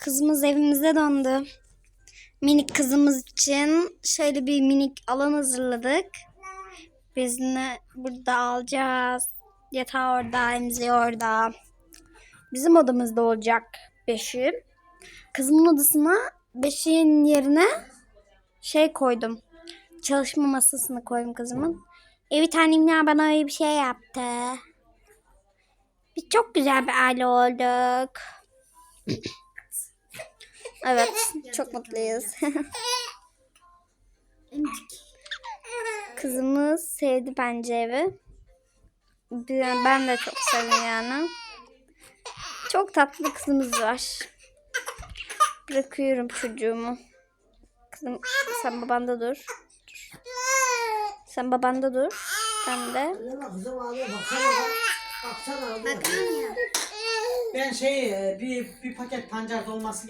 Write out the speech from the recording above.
Kızımız evimizde dondu. Minik kızımız için şöyle bir minik alan hazırladık. Biz burada alacağız. Yatağı orada, emziği orada. Bizim odamızda olacak beşi. Kızımın odasına beşiğin yerine şey koydum. Çalışma masasını koydum kızımın. Evet annemler bana öyle bir şey yaptı. Biz çok güzel bir aile olduk. evet, çok mutluyuz. Kızımız sevdi bence evi. Ben de çok sevdim yani. Çok tatlı kızımız var. Bırakıyorum çocuğumu. Kızım sen babanda dur. Dur. Sen babanda dur. Ben de. Ben şey e, bir bir paket pancar dolması